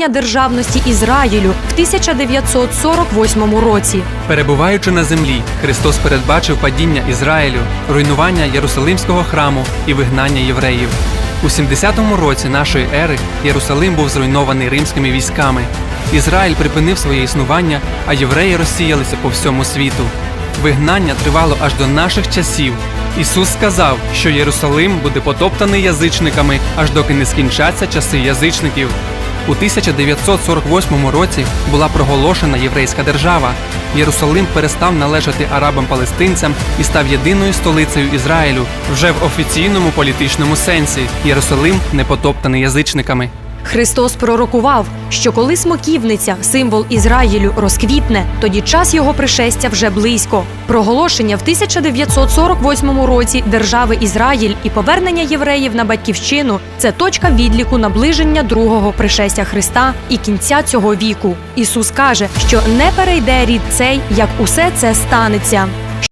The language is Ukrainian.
становлення державності Ізраїлю в 1948 році. Перебуваючи на землі, Христос передбачив падіння Ізраїлю, руйнування Єрусалимського храму і вигнання євреїв. У 70-му році нашої ери Єрусалим був зруйнований римськими військами. Ізраїль припинив своє існування, а євреї розсіялися по всьому світу. Вигнання тривало аж до наших часів. Ісус сказав, що Єрусалим буде потоптаний язичниками, аж доки не скінчаться часи язичників. У 1948 році була проголошена єврейська держава. Єрусалим перестав належати арабам-палестинцям і став єдиною столицею Ізраїлю вже в офіційному політичному сенсі. Єрусалим не потоптаний язичниками. Христос пророкував, що коли смоківниця, символ Ізраїлю, розквітне, тоді час його пришестя вже близько. Проголошення в 1948 році держави Ізраїль і повернення євреїв на батьківщину це точка відліку наближення другого пришестя Христа і кінця цього віку. Ісус каже, що не перейде рід цей, як усе це станеться.